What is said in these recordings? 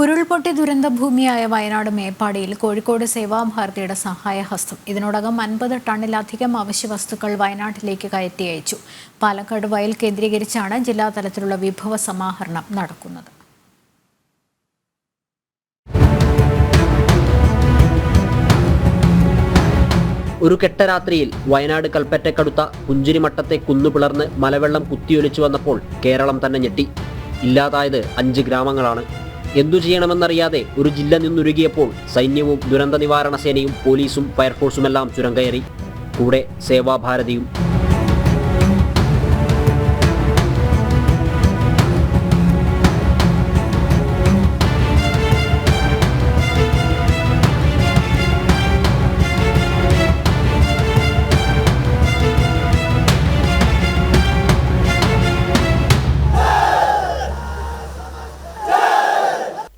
ഉരുൾപൊട്ടി ദുരന്തഭൂമിയായ വയനാട് മേപ്പാടിയിൽ കോഴിക്കോട് സേവാഭാരതിയുടെ സഹായഹസ്തം. ഇതിനോടകം അൻപത് ടണ്ണിലധികം അവശ്യവസ്തുക്കൾ വയനാട്ടിലേക്ക് കയറ്റി അയച്ചു. പാലക്കാട് വയൽ കേന്ദ്രീകരിച്ചാണ് ജില്ലാതലത്തിലുള്ള വിഭവ സമാഹരണം നടക്കുന്നത്. ഒരു കെട്ടരാത്രിയിൽ വയനാട് കൽപ്പറ്റക്കടുത്ത പുഞ്ചിരിമട്ടത്തെ കുന്നുപിളർന്ന് മലവെള്ളം കുത്തിയൊലിച്ചു വന്നപ്പോൾ കേരളം തന്നെ ഞെട്ടി. ഇല്ലാതായത് അഞ്ച് ഗ്രാമങ്ങളാണ്. എന്തു ചെയ്യണമെന്നറിയാതെ ഒരു ജില്ല നിന്നുരുകിയപ്പോൾ സൈന്യവും ദുരന്ത നിവാരണ സേനയും പോലീസും ഫയർഫോഴ്സുമെല്ലാം ചുരം കയറി കൂടെ സേവാഭാരതിയും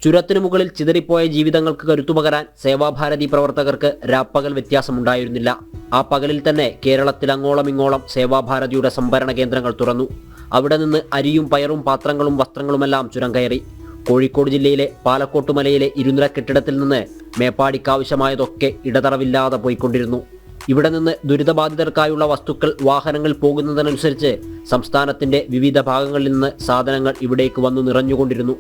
ചുരത്തിനു മുകളിൽ ചിതറിപ്പോയ ജീവിതങ്ങൾക്ക് കരുത്തുപകരാൻ സേവാഭാരതി പ്രവർത്തകർക്ക് രാപ്പകൽ വ്യത്യാസമുണ്ടായിരുന്നില്ല. ആ പകലിൽ തന്നെ കേരളത്തിൽ അങ്ങോളം ഇങ്ങോളം സേവാഭാരതിയുടെ സംഭരണ കേന്ദ്രങ്ങൾ തുറന്നു. അവിടെ നിന്ന് അരിയും പയറും പാത്രങ്ങളും വസ്ത്രങ്ങളുമെല്ലാം ചുരം കയറി കോഴിക്കോട് ജില്ലയിലെ പാലക്കോട്ടുമലയിലെ ഇരുനില കെട്ടിടത്തിൽ നിന്ന് മേപ്പാടിക്കാവശ്യമായതൊക്കെ ഇടതടവില്ലാതെ പോയിക്കൊണ്ടിരുന്നു. ഇവിടെ നിന്ന് ദുരിതബാധിതർക്കായുള്ള വസ്തുക്കൾ വാഹനങ്ങൾ പോകുന്നതിനനുസരിച്ച് സംസ്ഥാനത്തിന്റെ വിവിധ ഭാഗങ്ങളിൽ നിന്ന് സാധനങ്ങൾ ഇവിടേക്ക് വന്നു നിറഞ്ഞുകൊണ്ടിരുന്നു.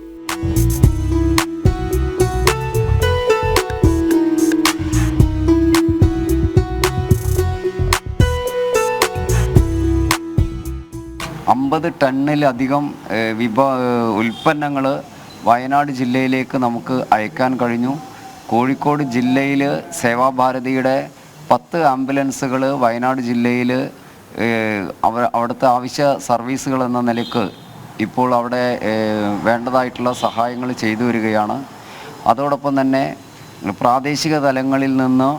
അമ്പത് ടണ്ണിലധികം വിഭ ഉൽപ്പന്നങ്ങൾ വയനാട് ജില്ലയിലേക്ക് നമുക്ക് അയക്കാൻ കഴിഞ്ഞു. കോഴിക്കോട് ജില്ലയിൽ സേവാഭാരതിയുടെ പത്ത് ആംബുലൻസുകൾ വയനാട് ജില്ലയിൽ അവ അവിടുത്തെ ആവശ്യ സർവീസുകൾ എന്ന നിലയ്ക്ക് ഇപ്പോൾ അവിടെ വേണ്ടതായിട്ടുള്ള സഹായങ്ങൾ ചെയ്തു വരികയാണ്. അതോടൊപ്പം തന്നെ പ്രാദേശിക തലങ്ങളിൽ നിന്ന്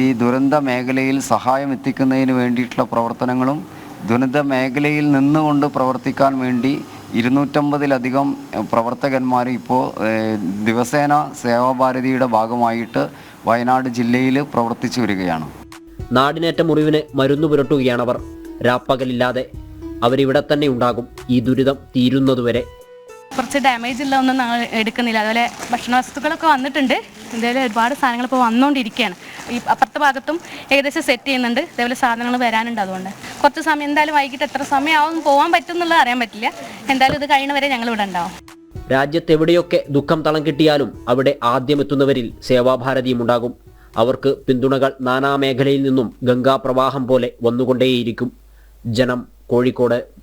ഈ ദുരന്ത മേഖലയിൽ സഹായം എത്തിക്കുന്നതിന് വേണ്ടിയിട്ടുള്ള പ്രവർത്തനങ്ങളും ദുരന്ത മേഖലയിൽ നിന്നുകൊണ്ട് പ്രവർത്തിക്കാൻ വേണ്ടി ഇരുന്നൂറ്റമ്പതിലധികം പ്രവർത്തകന്മാർ ഇപ്പോൾ ദിവസേന സേവാഭാരതിയുടെ ഭാഗമായിട്ട് വയനാട് ജില്ലയിൽ പ്രവർത്തിച്ചു വരികയാണ്. നാടിനേറ്റ മുറിവിന് മരുന്ന് പുരട്ടുകയാണവർ രാപ്പകലില്ലാതെ അവരിവിടെ തന്നെ ഉണ്ടാകും ഈ ദുരിതം തീരുന്നതുവരെ. കുറച്ച് ഡാമേജ് ഉള്ളതൊന്നും ഞങ്ങൾ എടുക്കുന്നില്ല. അതുപോലെ ഭക്ഷണ വസ്തുക്കളൊക്കെ വന്നിട്ടുണ്ട്. എന്തായാലും ഒരുപാട് സാധനങ്ങൾ ഇപ്പോൾ വന്നുകൊണ്ടിരിക്കുകയാണ്. ഈ അപ്പുറത്തെ ഭാഗത്തും ഏകദേശം സെറ്റ് ചെയ്യുന്നുണ്ട്. ഇതേപോലെ സാധനങ്ങൾ വരാനുണ്ട് അതുകൊണ്ട്. കുറച്ച് സമയം എന്തായാലും വൈകിട്ട് എത്ര സമയമാവും പോകാൻ പറ്റും എന്നുള്ളത് അറിയാൻ പറ്റില്ല. എന്തായാലും ഇത് കഴിയുന്നവരെ ഞങ്ങൾ ഇവിടെ ഉണ്ടാവും. രാജ്യത്ത് എവിടെയൊക്കെ ദുഃഖം തളം കിട്ടിയാലും അവിടെ ആദ്യമെത്തുന്നവരിൽ സേവാഭാരതിയും ഉണ്ടാകും. അവർക്ക് പിന്തുണകൾ നാനാ മേഖലയിൽ നിന്നും ഗംഗാപ്രവാഹം പോലെ വന്നുകൊണ്ടേയിരിക്കും. ജനം കോഴിക്കോട്